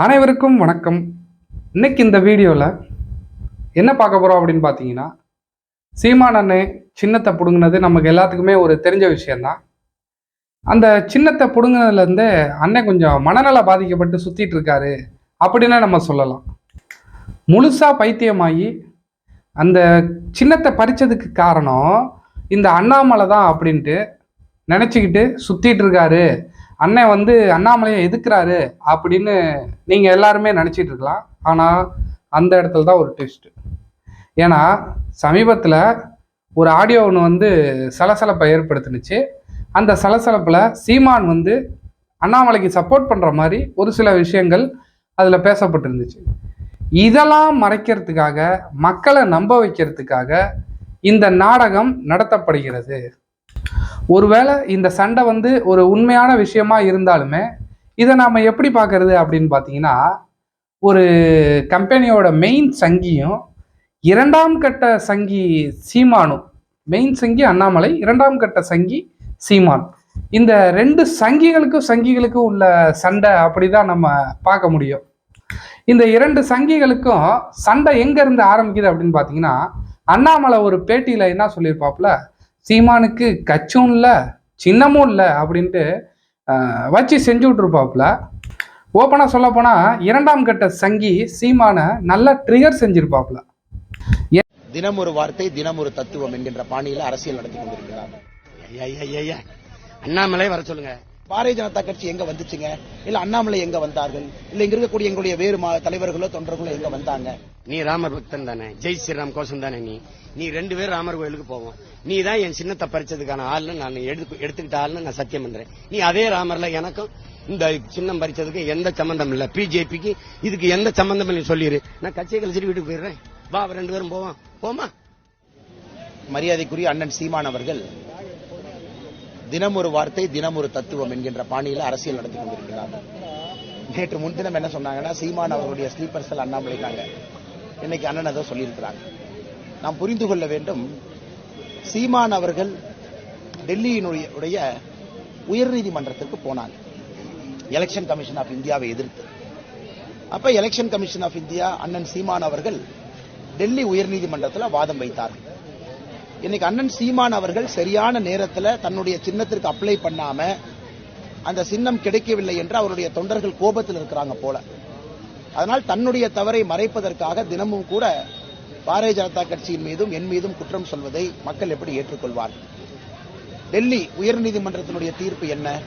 அனைவருக்கும் வணக்கம். இன்னைக்கு இந்த வீடியோவில் என்ன பார்க்க போகிறோம் அப்படின்னு பார்த்தீங்கன்னா சீமான் அண்ணன் சின்னத்தை பிடுங்கினது நமக்கு எல்லாத்துக்குமே ஒரு தெரிஞ்ச விஷயந்தான் அந்த சின்னத்தை பிடுங்கினதுலேருந்து அண்ணன் கொஞ்சம் மனநல பாதிக்கப்பட்டு சுற்றிட்டு இருக்காரு அப்படின்னு நம்ம சொல்லலாம். முழுசாக பைத்தியமாகி அந்த சின்னத்தை பறிச்சதுக்கு காரணம் இந்த அண்ணாமலை தான் அப்படின்ட்டு நினச்சிக்கிட்டு சுற்றிட்டு இருக்காரு. அண்ணன் வந்து அண்ணாமலையை எதுக்குறாரு? அப்படின்னு நீங்கள் எல்லாருமே நினச்சிட்டு இருக்கலாம். ஆனால் அந்த இடத்துல தான் ஒரு ட்விஸ்ட் ஏன்னா சமீபத்தில் ஒரு ஆடியோ ஒன்று வந்து சலசலப்பை ஏற்படுத்துனுச்சு. அந்த சலசலப்பில் சீமான் வந்து அண்ணாமலைக்கு சப்போர்ட் பண்ணுற மாதிரி ஒரு சில விஷயங்கள் அதில் பேசப்பட்டிருந்துச்சு. இதெல்லாம் மறைக்கிறதுக்காக மக்களை நம்ப வைக்கிறதுக்காக இந்த நாடகம் நடத்தப்படுகிறது. ஒருவேளை இந்த சண்டை வந்து ஒரு உண்மையான விஷயமா இருந்தாலுமே இதை நாம் எப்படி பார்க்கறது அப்படின்னு பார்த்தீங்கன்னா ஒரு கம்பெனியோட மெயின் சங்கியும் இரண்டாம் கட்ட சங்கி சீமானும் மெயின் சங்கி அண்ணாமலை இரண்டாம் கட்ட சங்கி சீமான். இந்த ரெண்டு சங்கிகளுக்கும் சங்கிகளுக்கும் உள்ள சண்டை அப்படிதான் நம்ம பார்க்க முடியும். இந்த இரண்டு சங்கிகளுக்கும் சண்டை எங்க இருந்து ஆரம்பிக்குது அப்படின்னு பார்த்தீங்கன்னா அண்ணாமலை ஒரு பேட்டியில என்ன சொல்லியிருப்பாப்புல? சீமானுக்கு கச்சும் இல்லை சின்னமும் இல்லை அப்படின்ட்டு வச்சு செஞ்சு விட்ருப்பாப்புல ஓப்பனாக சொல்ல போனால் இரண்டாம் கட்ட சங்கி சீமானை நல்லா ட்ரிகர் செஞ்சிருப்பாப்புல. தினம் ஒரு வார்த்தை தினம் ஒரு தத்துவம் என்கின்ற பாணியில் அரசியல் நடத்தி கொண்டிருக்கிறார். ஐயா, ஐயா, ஐயா. அண்ணாமலை வர சொல்லுங்க. பாரதிய ஜனதா கட்சி எங்க வந்துச்சுங்க? இல்ல அண்ணாமலை எங்க வந்தார்கள்? இல்ல இங்க இருக்கக்கூடிய எங்களுடைய வேறு தலைவர்களோ தொண்டர்களோ எங்க வந்தாங்க? நீ ராமர் பக்தன் தானே? ஜெய் ஸ்ரீராம் கோசம் தானே நீ? நீ ரெண்டு பேரும் ராமர் கோயிலுக்கு போவோம். நீ தான் என் சின்னத்தை பறிச்சதுக்கான ஆள்னு நான் எடுத்து எடுத்துக்கிட்ட ஆள்னு நான் சத்தியம் பண்றேன். நீ அதே ராமர்ல எனக்கும் இந்த சின்னம் பறிச்சதுக்கு எந்த சம்பந்தம் இல்ல. பிஜேபிக்கு இதுக்கு எந்த சம்பந்தம் இல்லை சொல்லிடு நான் கட்சியை கழிச்சிட்டு வீட்டுக்கு போயிடுறேன். வா ரெண்டு பேரும் போவோம். போமா மரியாதைக்குரிய அண்ணன் சீமான் அவர்கள் தினம் ஒரு வார்த்தை தினம் ஒரு தத்துவம் என்கின்ற பாணியில் அரசியல் நடத்தி கொண்டிருக்கிறார் நேற்று முன்தினம் என்ன சொன்னாங்கன்னா சீமான் அவருடைய ஸ்லீப்பர் செல் அண்ணாமலைக்காங்க இன்னைக்கு அண்ணன் அதை சொல்லியிருக்கிறாங்க. நாம் புரிந்து கொள்ள வேண்டும் சீமான் அவர்கள் டெல்லியினுடைய உடைய உயர்நீதிமன்றத்திற்கு போனாங்க. எலெக்ஷன் கமிஷன் ஆஃப் இந்தியாவை எதிர்த்து. அப்ப எலெக்ஷன் கமிஷன் ஆஃப் இந்தியா அண்ணன் சீமான் அவர்கள் டெல்லி உயர்நீதிமன்றத்தில் வாதம் வைத்தார்கள். இன்னைக்கு அண்ணன் சீமான் அவர்கள் சரியான நேரத்தில் தன்னுடைய சின்னத்திற்கு அப்ளை பண்ணாம அந்த சின்னம் கிடைக்கவில்லை என்று அவருடைய தொண்டர்கள் கோபத்தில் இருக்கிறாங்க போல. அதனால் தன்னுடைய தவறை மறைப்பதற்காக தினமும் கூட பாரதிய ஜனதா கட்சியின் மீதும் என் மீதும் குற்றம் சொல்வதை மக்கள் எப்படி ஏற்றுக்கொள்வார்கள்? டெல்லி உயர்நீதிமன்றத்தினுடைய தீர்ப்பு என்ன?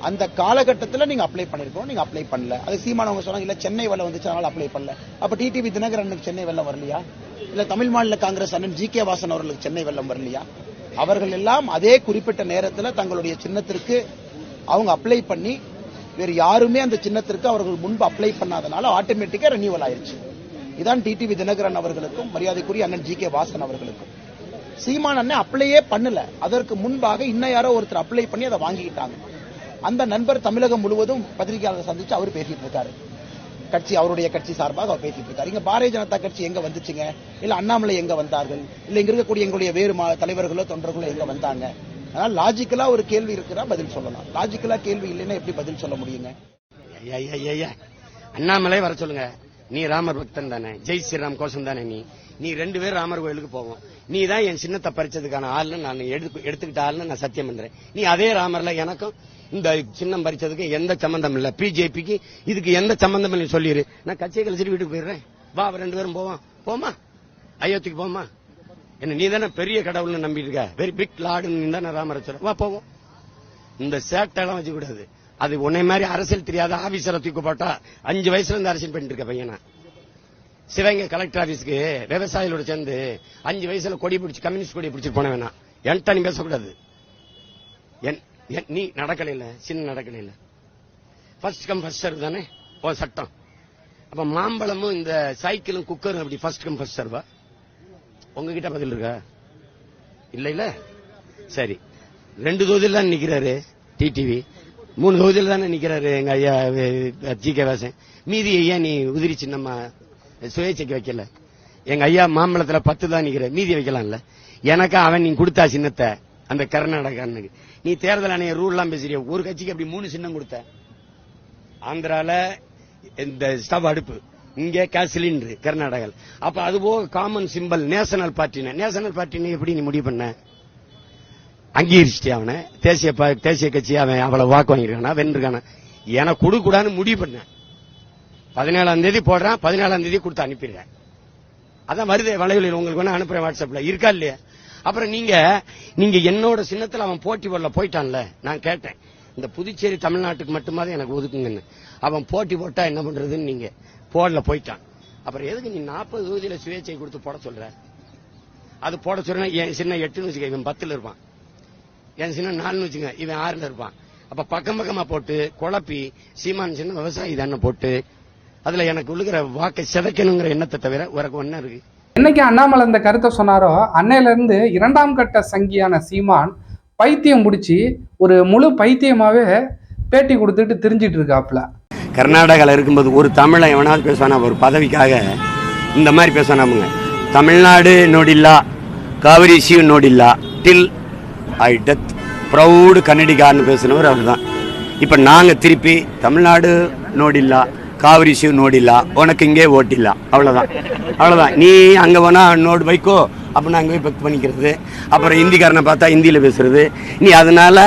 அந்த காலகட்டத்தில் நீங்க அப்ளை பண்ணிருக்கோம் நீங்க அப்ளை பண்ணல. அது சீமானவங்க சொன்னாங்க இல்ல சென்னை வெள்ளம் வந்துச்சு அதனால அப்ளை பண்ணல. அப்ப டிடிவி தினகரனுக்கு சென்னை வெள்ளம் வரலையா? இல்ல தமிழ் மாநில காங்கிரஸ் அண்ணன் ஜி கே வாசன் அவர்களுக்கு சென்னை வெள்ளம் வரலையா? அவர்கள் எல்லாம் அதே குறிப்பிட்ட நேரத்தில் தங்களுடைய சின்னத்திற்கு அவங்க அப்ளை பண்ணி வேறு யாருமே அந்த சின்னத்திற்கு அவர்கள் முன்பு அப்ளை பண்ணாதனால ஆட்டோமேட்டிக்கா ரெனியூவல் ஆயிருச்சு. இதான் டிடிவி தினகரன் அவர்களுக்கும் மரியாதைக்குரிய அண்ணன் ஜி கே வாசன் அவர்களுக்கும். சீமான் அண்ணன் அப்ளையே பண்ணல. அதற்கு முன்பாக இன்னும் யாரோ ஒருத்தர் அப்ளை பண்ணி அதை வாங்கிக்கிட்டாங்க. அந்த நண்பர் தமிழகம் முழுவதும் பத்திரிகையாளர் சந்திச்சு அவர் பேசிட்டு இருக்காரு. கட்சி அவருடைய கட்சி சார்பாக அவர் பேசிட்டு இருக்காரு. இங்க பாரதிய ஜனதா கட்சி எங்க வந்துச்சுங்க? இல்ல அண்ணாமலை எங்க வந்தார்கள்? இல்ல இங்க இருக்கக்கூடிய எங்களுடைய வேறு மா- தலைவர்களோ தொண்டர்களோ எங்க வந்தாங்க? அதனால லாஜிக்கலா ஒரு கேள்வி இருக்கிறா பதில் சொல்லலாம். லாஜிக்கலா கேள்வி இல்லைன்னா எப்படி பதில் சொல்ல முடியுங்க? அண்ணாமலை வர சொல்லுங்க. நீ ராமர் பக்தன் தானே? ஜெய் ஸ்ரீராம் கோஷம் தானே நீ? நீ ரெண்டு பேரும் ராமர் கோயிலுக்கு போவோம். நீ தான் என் சின்னத்தை பறிச்சதுக்கான ஆள்னு நான் எடுத்து எடுத்துக்கிட்ட ஆள்னு நான் சத்தியம் பண்றேன். நீ அதே ராமர்ல எனக்கும் இந்த சின்னம் பறிச்சதுக்கு எந்த சம்பந்தம் இல்ல. பிஜேபிக்கு இதுக்கு எந்த சம்பந்தம் இல்லை சொல்லிடு நான் கட்சியை கழிச்சிட்டு வீட்டுக்கு போயிடுறேன். வா ரெண்டு பேரும் போவோம். போமா? அயோத்திக்கு போமா? என்ன நீ தானே பெரிய கடவுள்னு நம்பிட்டு இருக்க. வெரி பிக் லார்டுன்னு நீ தானே ராமரை சொல்ல வா போவோம். இந்த சேட்டெல்லாம் வச்சுக்கூடாது. அது உன்னை மாதிரி அரசியல் தெரியாத ஆபீசரை தூக்கி அஞ்சு வயசுல இருந்து அரசியல் பண்ணிட்டு இருக்க பையனா? சிவகங்கை கலெக்டர் ஆபீஸ்க்கு விவசாயிகளோட சேர்ந்து அஞ்சு வயசுல கொடி பிடிச்சி கம்யூனிஸ்ட் கொடி பிடிச்சிட்டு போன வேணாம். என்கிட்ட நீ பேசக்கூடாது. என்- நீ நடக்கல சின்ன நடக்கல இல்ல ஃபர்ஸ்ட் கம் ஃபர்ஸ்ட் சர்வ் தானே? ஓ சட்டம். அப்ப மாம்பழமும் இந்த சைக்கிளும் குக்கரும் அப்படி ஃபர்ஸ்ட் கம் ஃபர்ஸ்ட் சர்வா உங்ககிட்ட பதில் இருக்கா? இல்ல இல்ல. சரி. ரெண்டு தொகுதியில் தான் நிக்கிறாரு டிடிவி மூணு தொகுதியில் தானே நிக்கிறாரு எங்க ஐயா ஜி கே வாசன். மீதி ஐயா நீ உதிரி சின்னம்மா. சுயேட்சைக்கு வைக்கல. எங்க ஐயா மாம்பழத்துல பத்து தான் நிக்கிற. மீதி வைக்கலாம்ல. எனக்கு அவன் நீ கொடுத்தா சின்னத்தை. அந்த கர்நாடகானுக்கு நீ தேர்தல் ஆணைய ரூல் எல்லாம் பேசுறிய. ஒரு கட்சிக்கு அப்படி மூணு சின்னம் கொடுத்த. ஆந்திரால இந்த ஸ்டவ் அடுப்பு. இங்க கேஸ் சிலிண்டர் கர்நாடகா அப்ப அது போக காமன் சிம்பல் நேஷனல் பார்ட்டின நேஷனல் பார்ட்டின்னு எப்படி நீ முடிவு பண்ண? அங்கீகரிச்சிட்டே அவனை? தேசிய தேசிய கட்சி அவன் அவ்வளவு வாக்கு வாங்கியிருக்கானா? வென்றிருக்கானா? எனக்கு கொடுக்கூடாதுன்னு முடிவு பண்ணேன். பதினேழாம் தேதி போடுறான் பதினேழாம் தேதி கொடுத்து அனுப்பிடுறேன். அதான் வருது வலைவலியில் உங்களுக்கு வேணா அனுப்புறேன் வாட்ஸ்அப்ல. இருக்கா இல்லையா? அப்புறம் நீங்க நீங்க என்னோட சின்னத்தில் அவன் போட்டி போடல போயிட்டான்ல. நான் கேட்டேன் இந்த புதுச்சேரி தமிழ்நாட்டுக்கு மட்டுமாவது எனக்கு ஒதுக்குங்கன்னு. அவன் போட்டி போட்டா என்ன பண்றதுன்னு நீங்க போடல போயிட்டான். அப்புறம் எதுக்கு நீ நாற்பது தொகுதியில சுயேட்சை கொடுத்து போட சொல்ற? அது போட சொல்ற என் சின்ன எட்டுன்னு வச்சுக்க இவன் பத்துல இருப்பான். என் சின்ன நாலுன்னு வச்சுக்க இவன் ஆறுல இருப்பான். அப்ப பக்கம் பக்கமா போட்டு குழப்பி சீமான் சின்ன விவசாயி தானே போட்டு அதுல எனக்கு உள்ளுகிற வாக்கை சிதைக்கணுங்கிற எண்ணத்தை தவிர உனக்கு ஒன்னும் இருக்கு. என்னைக்கு அண்ணாமலை இந்த கருத்தை சொன்னாரோ? அன்னையில இருந்து இரண்டாம் கட்ட சங்கியான சீமான் பைத்தியம் பிடிச்சி ஒரு முழு பைத்தியமாவே பேட்டி கொடுத்துட்டு திரிஞ்சிட்டு இருக்காப்ல கர்நாடகாவில் இருக்கும்போது ஒரு தமிழை எவனாவது பேசுவானா? ஒரு பதவிக்காக இந்த மாதிரி பேசுவானாமுங்க தமிழ்நாடு நோடில்லா காவிரி சிவ் நோடில்லா டில் ஐ டெத் ப்ரௌடு கன்னடிகார்னு பேசினவர் அவர் தான் இப்போ நாங்கள் திருப்பி தமிழ்நாடு நோடில்லா காவிரி சிவ் நோடிலா உனக்கு இங்கே ஓட்டிடலாம் அவ்வளோதான் அவ்வளோதான் நீ அங்கே வேணால் நோடு வைக்கோ. அப்போ நான் அங்கே போய் பக் பண்ணிக்கிறது. அப்புறம் ஹிந்திக்காரனை பார்த்தா ஹிந்தியில் பேசுறது. நீ அதனால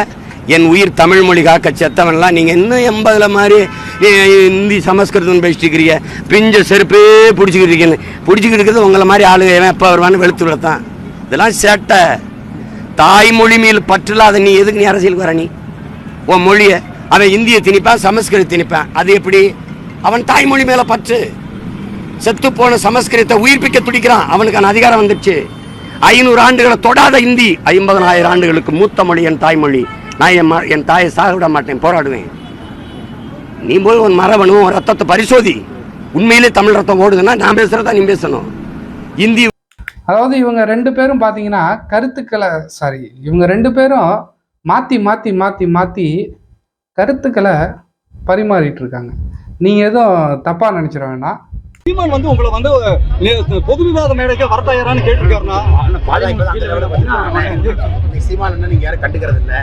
என் உயிர் தமிழ் மொழி காக்க செத்தவன்லாம் நீங்கள் இன்னும் எண்பதுல மாதிரி நீ ஹிந்தி சமஸ்கிருதம் பேசிட்டு இருக்கிறீங்க பிஞ்ச செருப்பே பிடிச்சிக்கிட்டு இருக்கீங்க. பிடிச்சிக்கிட்டு இருக்கிறது உங்களை மாதிரி ஆளுங்க. எவன் எப்போ வருவான்னு வெளுத்து விடத்தான் இதெல்லாம் சேட்டை. தாய்மொழி மேல் பற்றில்லாத நீ எதுக்கு நீ அரசியலுக்கு வர நீ? உன் மொழியை. அவன் இந்தியை திணிப்பான் சமஸ்கிருதம் திணிப்பான். அது எப்படி? அவன் தாய்மொழி மேல பற்று. செத்து போன சமஸ்கிருதத்தை உயிர்ப்பிக்க துடிக்கிறான். அவனுக்கான அதிகாரம் வந்துடுச்சு ஐநூறு ஆண்டுகளை தொடாத இந்தி. ஐம்பதனாயிரம் ஆண்டுகளுக்கு மூத்த மொழி என் தாய்மொழி. நான் என் என் தாயை சாக விட மாட்டேன் போராடுவேன். நீ போய் உன் மரபணும் உன் ரத்தத்தை பரிசோதி. உண்மையிலே தமிழ் ரத்தம் ஓடுதுன்னா நான் பேசுறதா நீ பேசணும். இந்தி அதாவது இவங்க ரெண்டு பேரும் பார்த்தீங்கன்னா கருத்துக்களை சாரி இவங்க ரெண்டு பேரும் மாற்றி மாற்றி மாற்றி மாற்றி கருத்துக்களை பரிமாறிட்டு இருக்காங்க. நீங்கள் எதுவும் தப்பாக நினச்சிட வேணாம் சீமான் வந்து உங்களை வந்து பொது விவாத மேடைக்கு வர தயாரான்னு கேட்டிருக்காருன்னா சீமான் அண்ணன் நீங்க யாரும் கண்டுக்கிறது இல்ல.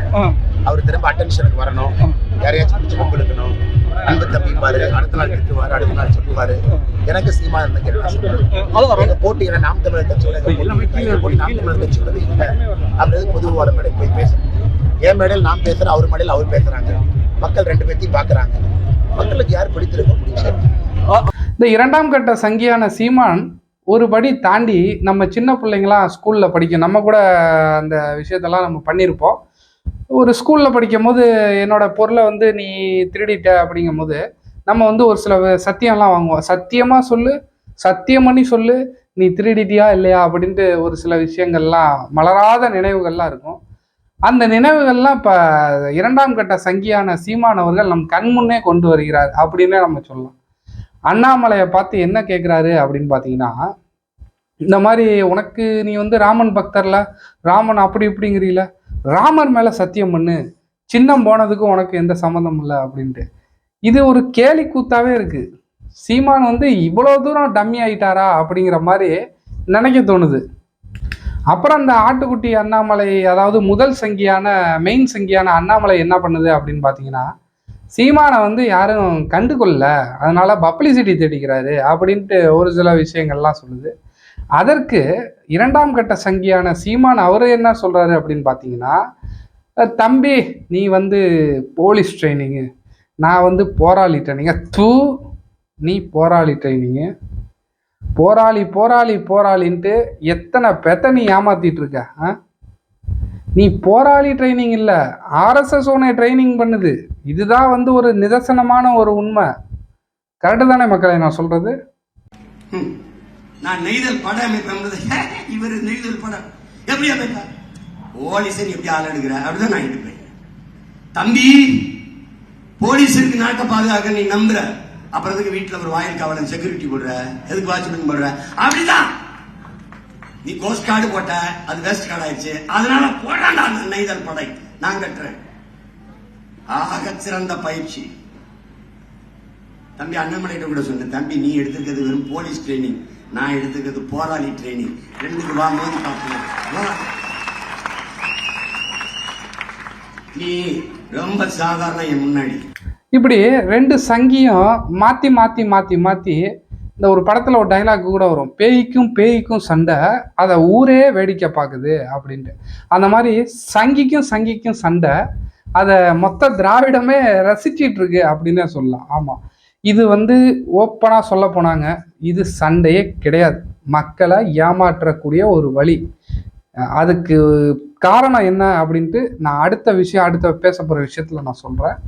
அவர் திரும்ப அட்டென்ஷனுக்கு வரணும். யாரையாச்சும் பிடிச்சு கொம்பெடுக்கணும். அன்பு தம்பிப்பாரு அடுத்த நாள் திட்டுவாரு அடுத்த நாள் சொல்லுவாரு. எனக்கு சீமான் அண்ணன் கேட்டா எங்க போட்டி என்ன நாம் தமிழர் கட்சியோட போட்டி நாம் தமிழர் கட்சியோட இல்ல. அப்படின்றது பொது விவாத மேடை போய் பேசணும்? என் மேடையில் நான் பேசுறேன் அவர் மேடையில் அவர் பேசுறாங்க. மக்கள் ரெண்டு பேர்த்தையும் பாக்குறாங்க மக்களுக்கு யார் படித்திருக்க முடியும் இந்த இரண்டாம் கட்ட சங்கியான சீமான் ஒரு படி தாண்டி நம்ம சின்ன பிள்ளைங்களாம் ஸ்கூலில் படிக்கும் நம்ம கூட அந்த விஷயத்தெல்லாம் நம்ம பண்ணியிருப்போம் ஒரு ஸ்கூலில் படிக்கும் போது என்னோட பொருளை வந்து நீ திருடிட்ட அப்படிங்கும் போது நம்ம வந்து ஒரு சில சத்தியம்லாம் வாங்குவோம். சத்தியமாக சொல்லு சத்தியம் பண்ணி சொல்லு நீ திருடிட்டியா இல்லையா அப்படின்ட்டு ஒரு சில விஷயங்கள்லாம் மலராத நினைவுகள்லாம் இருக்கும். அந்த நினைவுகள்லாம் இப்போ இரண்டாம் கட்ட சங்கியான சீமான் அவர்கள் நம் கண் முன்னே கொண்டு வருகிறார் அப்படின்னே நம்ம சொல்லலாம். அண்ணாமலையை பார்த்து என்ன கேட்குறாரு அப்படின்னு பார்த்தீங்கன்னா இந்த மாதிரி உனக்கு நீ வந்து ராமன் பக்தர்ல ராமன் அப்படி இப்படிங்கிறீல ராமர் மேலே சத்தியம் பண்ணு சின்னம் போனதுக்கு உனக்கு எந்த சம்மந்தம் இல்லை அப்படின்ட்டு. இது ஒரு கேலி கூத்தாவே இருக்கு. சீமான் வந்து இவ்வளோ தூரம் டம்மி ஆயிட்டாரா அப்படிங்கிற மாதிரி நினைக்க தோணுது. அப்புறம் அந்த ஆட்டுக்குட்டி அண்ணாமலை அதாவது முதல் சங்கியான மெயின் சங்கியான அண்ணாமலை என்ன பண்ணுது அப்படின்னு பார்த்தீங்கன்னா சீமானை வந்து யாரும் கண்டுகொள்ளல. அதனால பப்ளிசிட்டி தேடிக்கிறாரு அப்படின்ட்டு ஒரு சில விஷயங்கள்லாம் சொல்லுது. அதற்கு இரண்டாம் கட்ட சங்கியான சீமான் அவர் என்ன சொல்றாரு அப்படின்னு பார்த்தீங்கன்னா தம்பி நீ வந்து போலீஸ் ட்ரைனிங்கு. நான் வந்து போராளி ட்ரைனிங்க. தூ நீ போராளி ட்ரைனிங்கு. போராளி போராளி போராளின்ட்டு எத்தனை பெத்த நீ ஏமாத்திட்டு இருக்க ஆ? நீ போராளி ட்ரைனிங் இல்லை ஆர்எஸ்எஸ் உன்னை ட்ரைனிங் பண்ணுது. இதுதான் வந்து ஒரு நிதர்சனமான ஒரு உண்மை. கரெக்டு தானே மக்களை நான் சொல்றது? நான் நெய்தல் பட அமைப்பு இவர் நெய்தல் படம் எப்படி அமைப்பார் போலீஸை எப்படி ஆள் எடுக்கிற அப்படிதான் நான் எடுப்பேன் தம்பி போலீஸ் இருக்கு நாட்டை பாதுகாக்க நீ நம்புற. அப்புறம் எதுக்கு வீட்டில் ஒரு வாயில் காவலன் செக்யூரிட்டி போடுற? எதுக்கு வாட்ச்மேன் போடுற? அப்படிதான். நீ கோஸ்ட் கார்டு போட்ட அது வேஸ்ட் கார்டு ஆயிடுச்சு. அதனால போடாண்டா அந்த நெய்தல் படை. நான் கட்டுறேன். ஆக சிறந்த பயிற்சி. தம்பி அண்ணாமலைகிட்ட கூட சொன்னேன் தம்பி நீ எடுத்துக்கிறது வெறும் போலீஸ் ட்ரைனிங் நான் எடுத்துக்கிறது போராளி ட்ரைனிங் ரெண்டுக்கு வா மோதி பார்ப்போம் நீ ரொம்ப சாதாரண என் முன்னாடி. இப்படி ரெண்டு சங்கியும் மாற்றி மாற்றி மாற்றி மாற்றி இந்த ஒரு படத்தில் ஒரு டைலாக் கூட வரும். பேய்க்கும் பேய்க்கும் சண்டை. அதை ஊரே வேடிக்கை பார்க்குது அப்படின்ட்டு. அந்த மாதிரி சங்கிக்கும் சங்கிக்கும் சண்டை. அதை மொத்த திராவிடமே ரசிச்சிட்டு இருக்கு அப்படின்னே சொல்லலாம். ஆமாம் இது வந்து ஓப்பனாக சொல்ல போனாங்க. இது சண்டையே கிடையாது. மக்களை ஏமாற்றக்கூடிய ஒரு வழி. அதுக்கு காரணம் என்ன அப்படின்ட்டு நான் அடுத்த விஷயம் அடுத்த பேச போகிற விஷயத்தில் நான் சொல்கிறேன்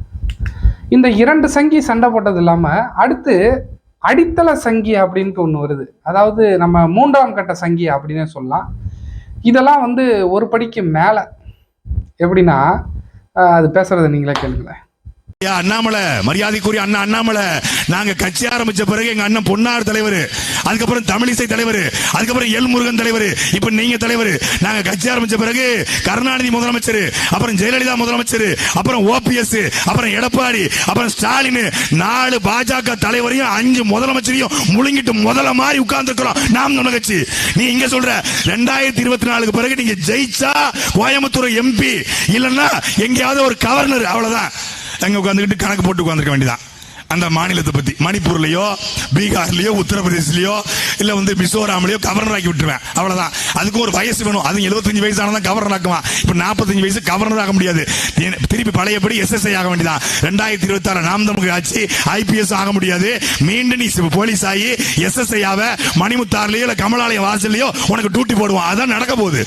இந்த இரண்டு சங்கி சண்டை போட்டது இல்லாமல் அடுத்து அடித்தள சங்கி அப்படின்ட்டு ஒன்று வருது. அதாவது நம்ம மூன்றாம் கட்ட சங்கி அப்படின்னே சொல்லலாம். இதெல்லாம் வந்து ஒரு படிக்கு மேலே. எப்படின்னா அது பேசுறதை நீங்களே கேளுங்களேன். அண்ணாமலை. மரியாதைக்குரிய அண்ணா அண்ணாமலை. நாங்க கட்சி ஆரம்பிச்ச பிறகு எங்க அண்ணன் பொன்னார் தலைவர். அதுக்கப்புறம் தமிழிசை தலைவர். அதுக்கப்புறம் எல் முருகன் தலைவர். இப்ப நீங்க தலைவர். நாங்க கட்சி ஆரம்பிச்ச பிறகு கருணாநிதி முதலமைச்சர் அப்புறம் ஜெயலலிதா முதலமைச்சர் அப்புறம் ஓபிஎஸ் அப்புறம் எடப்பாடி அப்புறம் ஸ்டாலின் நாலு பாஜக தலைவரையும் அஞ்சு முதலமைச்சரையும் முழுங்கிட்டு முதல்ல மாதிரி உட்கார்ந்துருக்கிறோம். நாம் நம்ம கட்சி. நீ இங்க சொல்ற ரெண்டாயிரத்தி இருபத்தி நாலுக்கு பிறகு நீங்க ஜெயிச்சா கோயம்புத்தூர் எம்பி இல்லைன்னா எங்கேயாவது ஒரு கவர்னர் அவ்வளவுதான். அங்க உட்காந்துக்கிட்டு கணக்கு போட்டு உட்காந்துருக்க வேண்டியதான் அந்த மாநிலத்தை பத்தி. மணிப்பூர்லயோ பீகார்லயோ உத்தரப்பிரதேசலயோ இல்ல வந்து மிசோராம்லயோ கவர்னர் ஆக்கி விட்டுருவேன். அவ்வளவுதான். அதுக்கு ஒரு வயசு வேணும். அது 75 வயசு ஆனதான் கவர்னர் ஆக்குவான். இப்ப 45 வயசு கவர்னர் ஆக முடியாது. திருப்பி பழையபடி எஸ்எஸ்ஐ ஆக வேண்டியதான் ரெண்டாயிரத்தி இருபத்தி ஆறு நாம் தமிழ் ஆட்சி ஐபிஎஸ் ஆக முடியாது. மீண்டும் நீ போலீஸ் ஆகி எஸ்எஸ்ஐ ஆவ மணிமுத்தார்லயோ இல்ல கமலாலயம் வாசல்லையோ உனக்கு டியூட்டி போடுவான். அதான் நடக்க போகுது.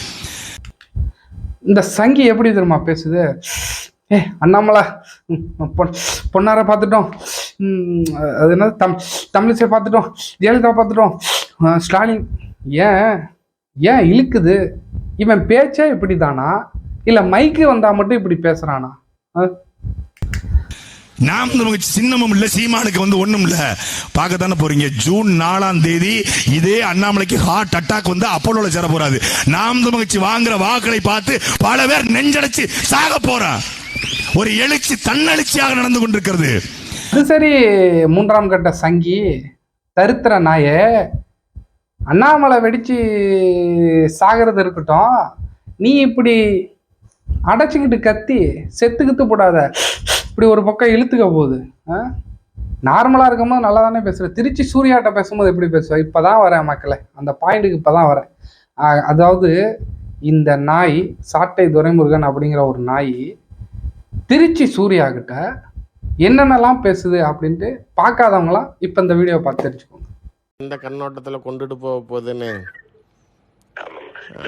இந்த சங்கி எப்படி தெரியுமா பேசுது? ஏ அண்ணாமலை. பொன் பொன்னாரை பார்த்துட்டோம். அது என்ன தம் தமிழிசை பார்த்துட்டோம். ஜெயலலிதா பார்த்துட்டோம். ஸ்டாலின். ஏன்? ஏன் இழுக்குது? இவன் பேச்சே இப்படி தானா இல்லை மைக்கு வந்தால் மட்டும் இப்படி பேசுகிறானா நாம் நமக்கு சின்னமும் இல்ல சீமானுக்கு வந்து ஒண்ணும் இல்ல. பார்க்கத்தானே போறீங்க. ஜூன் நாலாம் தேதி இதே அண்ணாமலைக்கு ஹார்ட் அட்டாக் வந்து அப்போலோல சேர போறாது நாம் நமக்கு வாங்குற வாக்களை பார்த்து பல பேர் நெஞ்சடைச்சு சாக போறான். ஒரு எழுச்சி தன்னெழுச்சியாக நடந்து கொண்டிருக்கிறது. அது சரி மூன்றாம் கட்ட சங்கி தருத்திர நாய அண்ணாமலை வெடிச்சு சாகிறது இருக்கட்டும் நீ இப்படி அடைச்சிக்கிட்டு கத்தி செத்துக்கித்து போடாத. இப்படி ஒரு பக்கம் இழுத்துக்க போகுது. நார்மலாக இருக்கும்போது நல்லா தானே பேசுகிற திருச்சி சூர்யாட்ட பேசும்போது எப்படி பேசுவேன் இப்போ தான் வரேன் மக்களை. அந்த பாயிண்ட்டுக்கு இப்போ தான் வரேன் அதாவது இந்த நாய் சாட்டை துரைமுருகன் அப்படிங்கிற ஒரு நாய் திருச்சி சூர்யா கிட்ட என்னென்னலாம் பேசுது அப்படின்ட்டு பார்க்காதவங்களாம் இப்போ இந்த வீடியோ பார்த்து தெரிஞ்சுக்கோங்க. இந்த கண்ணோட்டத்துல கொண்டுட்டு போக போகுதுன்னு.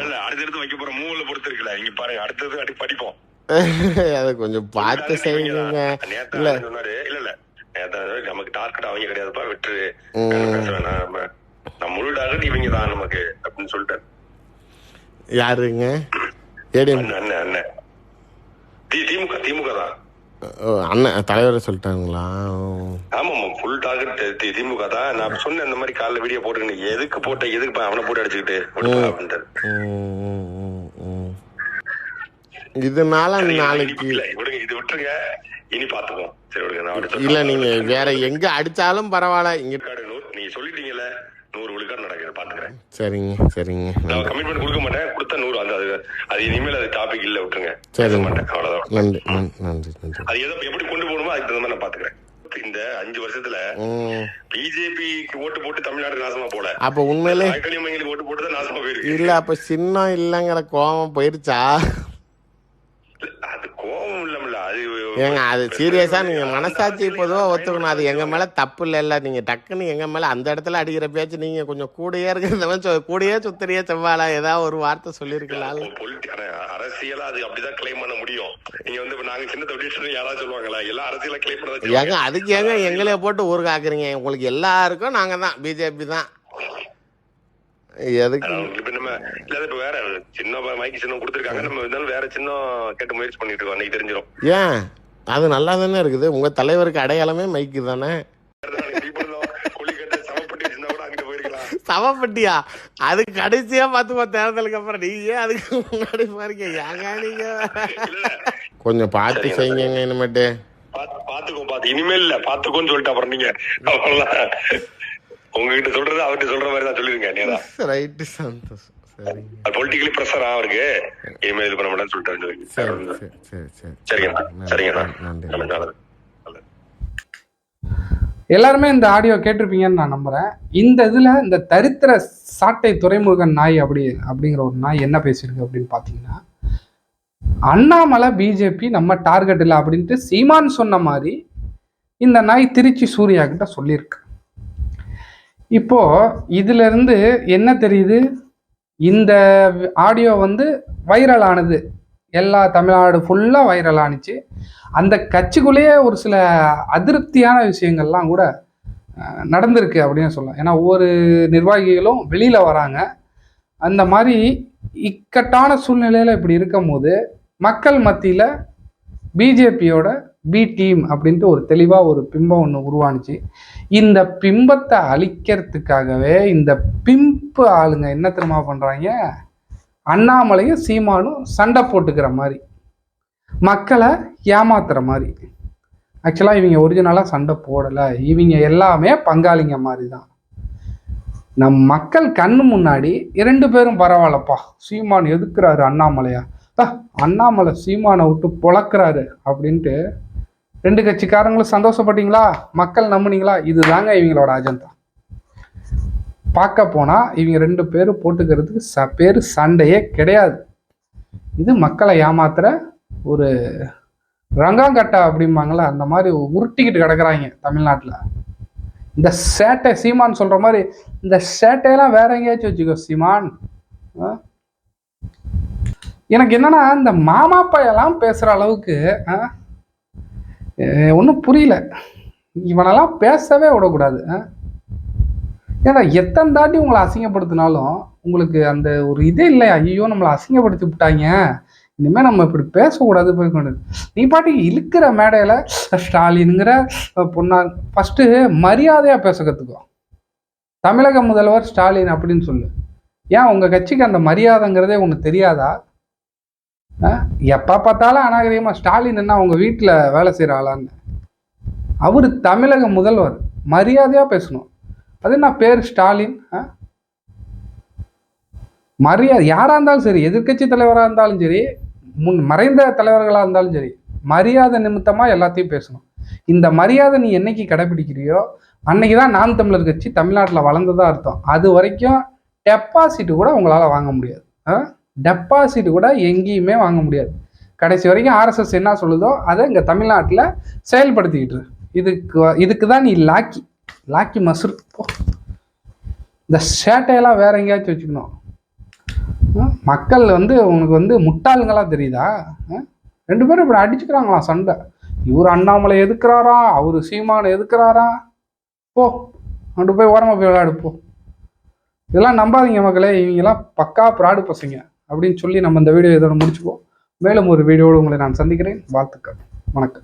இல்ல அடுத்தடுத்து வைக்க போற மூவில பொறுத்து இருக்குல்ல நீங்க பாருங்க அடுத்தது அடி படிப்போம். அதை கொஞ்சம் பார்த்து செய்யுங்க. இல்ல. சொன்னாரு இல்ல இல்ல. நமக்கு டார்கெட் அவங்க கிடையாதுப்பா வேணாம், நம்ம நம்ம முழு டார்கெட் இவங்க தான் நமக்கு அப்படின்னு சொல்லிட்டாரு. யாருங்க? அண்ணன் அண்ணன். திமுக திமுக தான். அண்ணன் தலைவர் சொல்லிட்டாங்களா. ஆமா ஃபுல் டார்கெட் திமுக தான். நான் சொன்னேன் இந்த மாதிரி காலைல வீடியோ போட்டு நீ எதுக்கு போட்ட எதுக்கு அவனை போட்டு அடிச்சுக்கிட்டு. இதனால நாளைக்கு இல்ல. விடுங்க இது விட்டுருங்க. இனி பாத்துக்குவோம் சரி விடுங்க நான் இல்ல நீங்க வேற எங்க அடிச்சாலும் பரவாயில்ல. இங்க நீங்க சொல்லிட்டீங்கல்ல நூறு விழுக்காடு நடக்குது பாத்துக்கிறேன். சரிங்க சரிங்க. நான் கமிட்மெண்ட் கொடுக்க மாட்டேன். கொடுத்தா நூறு அந்த அது இனிமேல் அது டாபிக் இல்ல விட்டுருங்க. சரி. மாட்டேன் அவ்வளவுதான். நன்றி நன்றி நன்றி அது எதை எப்படி கொண்டு போகணுமோ அதுக்கு தகுந்த மாதிரி நான் பாத்துக்கிறேன் இந்த அஞ்சு வருஷத்துல. பிஜேபிக்கு ஓட்டு போட்டு தமிழ்நாடு நாசமா போல. அப்ப உண்மையிலே ஓட்டு போட்டு தான் நாசமா போயிருக்கு. இல்ல அப்ப சின்னம் இல்லங்கிற கோபம் போயிருச்சா அது கோபம் இல்லம்ல அது ஏங்க அது சீரியஸா நீங்க மனசாட்சி பொதுவா ஒத்துக்கணும். அது எங்க மேல தப்பு இல்ல நீங்க டக்குன்னு எங்க மேல அந்த இடத்துல அடிக்கிற பேச்சு நீங்க கொஞ்சம் கூடயே இருக்கிறவன் சொ- கூடயே சுத்தறியே செவ்வாழா. ஏதாவது ஒரு வார்த்தை சொல்லியிருக்கலாம் அரசியலா அது அப்படிதான் கிளைம் பண்ண முடியும். நீங்க வந்து இப்ப நாங்க சின்ன தொழில் யாராவது சொல்லுவாங்களா? எல்லாம் அரசியலா கிளைம் பண்ண ஏங்க அதுக்கு ஏங்க எங்களே போட்டு ஊர் காக்குறீங்க? உங்களுக்கு எல்லாருக்கும் நாங்க தான் பிஜேபி தான். எதுக்கு? நம்ம இல்ல இப்ப வேற சின்ன மைக்கு சின்னம் கொடுத்துருக்காங்க. நம்ம இருந்தாலும் வேற சின்னம் கேட்டு முயற்சி பண்ணிட்டு இருக்கோம். அன்னைக்கு தெரிஞ்சிடும் ஏன்? அது நல்லா தானே இருக்குது. உங்க தலைவருக்கு அடையாளமே மைக்கு தானே? சவப்பட்டியா அது கடைசியா பாத்துக்கோ தேர்தலுக்கு அப்புறம். நீங்க அதுக்கு முன்னாடி பாருங்க ஏங்க நீங்க? கொஞ்சம் பார்த்து செய்யுங்க இனிமேட்டு. பாத்து- பாத்துக்கோ பாத்து. இனிமேல் இல்ல பாத்துக்கோன்னு சொல்லிட்டு அப்புறம் நீங்க. உங்ககிட்ட சொல்றது அவர்கிட்ட சொல்ற மாதிரி தான் சொல்லிருங்க ரைட்டு சந்தோஷம். பொலிட்டிக்கலி ப்ரெஷர் அவருக்கு? இனிமேல் இது பண்ண மாட்டேன்னு சொல்லிட்டு சரி சரி சரி சரி. சரிங்கண்ணா சரிங்கண்ணா. எல்லாருமே இந்த ஆடியோ கேட்டிருப்பீங்கன்னு நான் நம்புறேன். இந்த இதுல இந்த தரித்திர சாட்டை துறைமுருகன் நாய் அப்படி அப்படிங்கிற ஒரு நாய் என்ன பேசியிருக்கு அப்படின்னு பார்த்தீங்கன்னா அண்ணாமலை பிஜேபி நம்ம டார்கெட் இல்லை அப்படின்ட்டு சீமான் சொன்ன மாதிரி இந்த நாய் திருச்சி சூர்யா கிட்ட சொல்லியிருக்கு. இப்போ இதுல இருந்து என்ன தெரியுது? இந்த ஆடியோ வந்து வைரல் ஆனது. எல்லா தமிழ்நாடு ஃபுல்லாக வைரல் ஆணுச்சு அந்த கட்சிக்குள்ளேயே ஒரு சில அதிருப்தியான விஷயங்கள்லாம் கூட நடந்திருக்கு அப்படின்னு சொல்லலாம். ஏன்னா ஒவ்வொரு நிர்வாகிகளும் வெளியில் வராங்க. அந்த மாதிரி இக்கட்டான சூழ்நிலையில் இப்படி இருக்கும்போது மக்கள் மத்தியில் பிஜேபியோட பி டீம் அப்படின்ட்டு ஒரு தெளிவாக ஒரு பிம்பம் ஒன்று உருவானுச்சு. இந்த பிம்பத்தை அழிக்கிறதுக்காகவே இந்த பிம்பு ஆளுங்க என்ன தெரியுமா பண்ணுறாங்க அண்ணாமலையும் சீமானும் சண்டை போட்டுக்கிற மாதிரி. மக்களை ஏமாத்துற மாதிரி. ஆக்சுவலாக இவங்க ஒரிஜினலாக சண்டை போடலை. இவங்க எல்லாமே பங்காளிங்க மாதிரி தான் நம் மக்கள் கண்ணு முன்னாடி இரண்டு பேரும் பரவாயில்லப்பா. சீமான் எதுக்குறாரு அண்ணாமலையா? அண்ணாமலை சீமானை விட்டு பொழக்கிறாரு அப்படின்ட்டு ரெண்டு கட்சிக்காரங்களும் சந்தோஷப்பட்டீங்களா? மக்கள் நம்புனீங்களா? இதுதாங்க இவங்களோட அஜெண்டா பார்க்க போனால் இவங்க ரெண்டு பேரும் போட்டுக்கிறதுக்கு ச பேர் சண்டையே கிடையாது. இது மக்களை ஏமாத்துற ஒரு ரங்காங்கட்டா அப்படிம்பாங்களே அந்த மாதிரி உருட்டிக்கிட்டு கிடக்குறாங்க தமிழ்நாட்டில். இந்த சேட்டை சீமான் சொல்கிற மாதிரி இந்த சேட்டையெல்லாம் வேற எங்கேயாச்சும் வச்சுக்கோ சீமான். ஆ? எனக்கு என்னன்னா இந்த மாமா பையெல்லாம் பேசுகிற அளவுக்கு ஒன்றும் புரியல. இவனெல்லாம் பேசவே விடக்கூடாது ஏன்னா எத்தனை தாட்டி உங்களை அசிங்கப்படுத்தினாலும் உங்களுக்கு அந்த ஒரு இதே இல்லையா ஐயோ நம்மளை அசிங்கப்படுத்தி விட்டாங்க. இனிமேல் நம்ம இப்படி பேசக்கூடாது போய் கொண்டு. நீ பாட்டி இழுக்கிற மேடையில் ஸ்டாலினுங்கிற பொண்ணா ஃபஸ்ட்டு மரியாதையாக பேச கற்றுக்கோ தமிழக முதல்வர் ஸ்டாலின் அப்படின்னு சொல்லு. ஏன் உங்கள் கட்சிக்கு அந்த மரியாதைங்கிறதே ஒன்று தெரியாதா? எப்போ பார்த்தாலும் அநாகரிகமாக ஸ்டாலின் என்ன அவங்க வீட்டில் வேலை செய்கிற ஆளான்னு. அவர் தமிழக முதல்வர் மரியாதையாக பேசணும். அது என்ன பேர் ஸ்டாலின்? ஆ? மரியாதை யாராக இருந்தாலும் சரி எதிர்க்கட்சி தலைவராக இருந்தாலும் சரி முன் மறைந்த தலைவர்களாக இருந்தாலும் சரி மரியாதை நிமித்தமாக எல்லாத்தையும் பேசணும். இந்த மரியாதை நீ என்னைக்கு கடைபிடிக்கிறியோ அன்னைக்கு தான் நாம் தமிழர் கட்சி தமிழ்நாட்டில் வளர்ந்ததா அர்த்தம். அது வரைக்கும் டெபாசிட் கூட உங்களால் வாங்க முடியாது. ஆ? டெபாசிட் கூட எங்கேயுமே வாங்க முடியாது. கடைசி வரைக்கும் ஆர்எஸ்எஸ் என்ன சொல்லுதோ அதை இங்கே தமிழ்நாட்டில் செயல்படுத்திக்கிட்டு இதுக்கு இதுக்கு தான் நீ லாக்கி லாக்கி மசூர் இந்த சேட்டையெல்லாம் வேற எங்கேயாச்சும் வச்சுக்கணும். மக்கள் வந்து உனக்கு வந்து முட்டாளுங்களா தெரியுதா? ஆ? ரெண்டு பேரும் இப்படி அடிச்சுக்கிறாங்களாம் சண்டை. இவர் அண்ணாமலை எதுக்குறாரா? அவர் சீமானை எதுக்குறாரா? போ. அங்கிட்டு போய் ஓரமாக போய் விளையாடு போ. இதெல்லாம் நம்பாதீங்க மக்களே. இவங்கெல்லாம் பக்கா ப்ராடு பசங்க. அப்படின்னு சொல்லி நம்ம இந்த வீடியோ இதோட முடிச்சுப்போம் மேலும் ஒரு வீடியோடு உங்களை நான் சந்திக்கிறேன். வாழ்த்துக்கள். வணக்கம்.